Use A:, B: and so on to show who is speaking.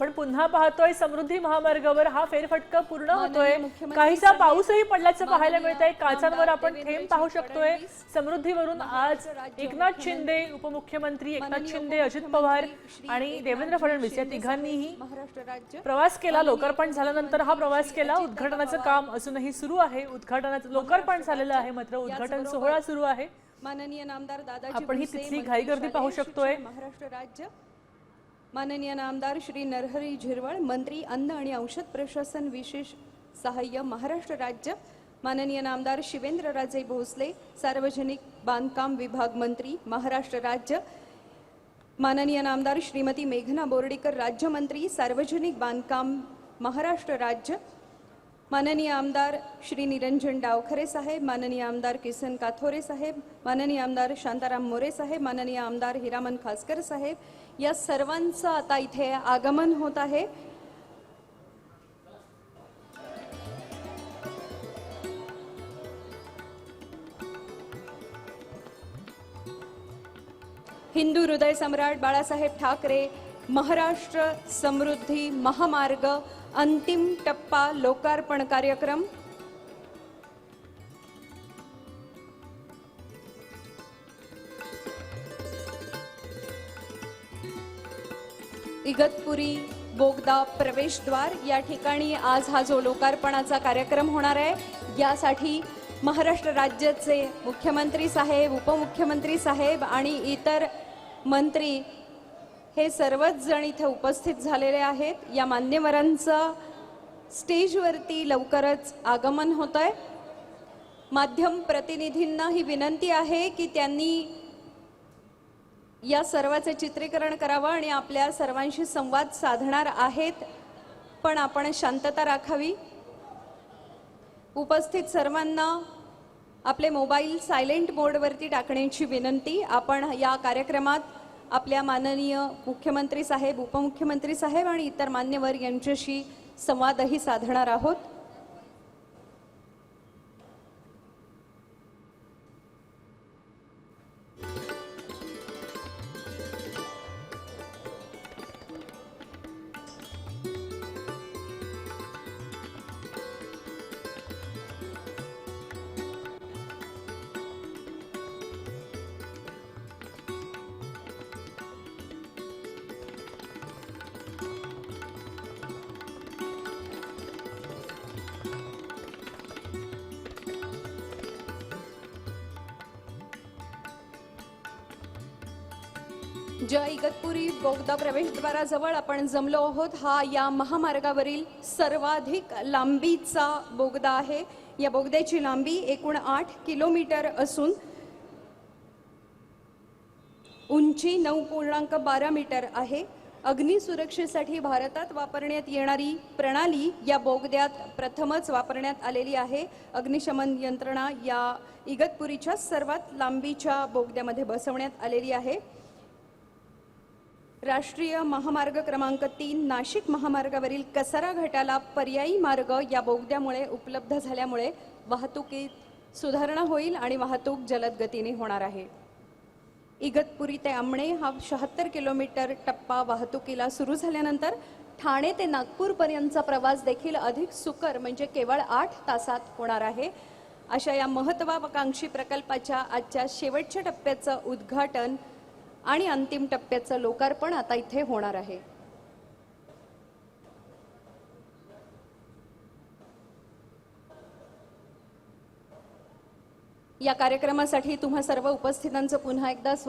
A: आपण पुन्हा पाहतोय समृद्धी महामार्गावर हा फेरफटका पूर्ण होतोय. काहीसा पाऊसही पडल्याचं पाहायला मिळत आहे काचांवर आपण थेंब पाहू शकतोय. समृद्धीवरून आज एकनाथ शिंदे उपमुख्यमंत्री एकनाथ शिंदे अजित पवार आणि देवेंद्र फडणवीस या तिघांनीही प्रवास केला. लोकार्पण झाल्यानंतर हा प्रवास केला. उद्घाटनाचं काम अजूनही सुरू आहे. उद्घाटनाचं लोकार्पण झालेलं आहे. मात्र उद्घाटन सोहळा सुरू आहे.
B: माननीय नामदार दादाजी
A: आपण ही तिथली घाईगर्दी पाहू शकतोय.
B: महाराष्ट्र राज्य माननीय नामदार श्री नरहरी झिरवळ मंत्री अन्न आणि औषध प्रशासन विशेष सहाय्य महाराष्ट्र राज्य. माननीय नामदार शिवेंद्रराजे भोसले सार्वजनिक बांधकाम विभाग मंत्री महाराष्ट्र राज्य. माननीय नामदार श्रीमती मेघना बोर्डीकर राज्यमंत्री सार्वजनिक बांधकाम महाराष्ट्र राज्य. माननीय आमदार श्री निरंजन डावखरे साहेब माननीय आमदार किसन काथोरे साहेब माननीय आमदार शांताराम मोरे साहेब माननीय आमदार हिरामन खासकर साहेब या सर्वांचं आता इथे आगमन होत आहे. हिंदू हृदय सम्राट बाळासाहेब ठाकरे महाराष्ट्र समृद्धी महामार्ग अंतिम टप्पा लोकार्पण कार्यक्रम. इगतपुरी बोगदा प्रवेशद्वार या ठिकाणी आज हा जो लोकार्पणाचा कार्यक्रम होणार आहे यासाठी महाराष्ट्र राज्याचे मुख्यमंत्री साहेब उपमुख्यमंत्री साहेब आणि इतर मंत्री हे सर्वच जण इथे उपस्थित झालेले आहेत. या मान्यवरांचं स्टेजवरती लवकरच आगमन होत आहे माध्यम प्रतिनिधींना ही विनंती आहे की त्यांनी या सर्वाचे चित्रीकरण करावं आणि आपल्या सर्वांशी संवाद साधणार आहेत. पण आपण शांतता राखावी. उपस्थित सर्वांना आपले मोबाईल सायलेंट मोडवरती टाकण्याची विनंती. आपण या कार्यक्रमात आपल्या माननीय मुख्यमंत्री साहेब उपमुख्यमंत्री साहेब आणि इतर मान्यवर यांच्याशी संवादही साधणार आहोत. ज्या इगतपुरी बोगदा प्रवेशद्वाराजवळ आपण जमलो आहोत. हा या महामार्गावरील सर्वाधिक लांबीचा बोगदा आहे. या बोगद्याची लांबी एकूण आठ किलोमीटर असून उंची नऊ पूर्णांक बारा मीटर आहे. अग्निसुरक्षेसाठी भारतात वापरण्यात येणारी प्रणाली या बोगद्यात प्रथमच वापरण्यात आलेली आहे. अग्निशमन यंत्रणा या इगतपुरीच्या सर्वात लांबीच्या बोगद्यामध्ये बसवण्यात आलेली आहे. राष्ट्रीय महामार्ग क्रमांक तीन नाशिक महामार्गावरील कसारा घाटाला पर्यायी मार्ग या बोगद्यामुळे उपलब्ध झाल्यामुळे वाहतुकीत सुधारणा होईल आणि वाहतूक जलद गतीने होणार आहे. इगतपुरी ते आमणे हा शहात्तर किलोमीटर टप्पा वाहतुकीला सुरू झाल्यानंतर ठाणे ते नागपूरपर्यंतचा प्रवास देखील अधिक सुकर म्हणजे केवळ आठ तासात होणार आहे. अशा या महत्वाकांक्षी प्रकल्पाच्या आजच्या शेवटच्या टप्प्याचं उद्घाटन आणि अंतिम टप्प्याचं लोकार्पण आता इथे होणार आहे. या कार्यक्रमासाठी तुम्हा सर्व उपस्थितांचं पुन्हा एकदा स्वागत.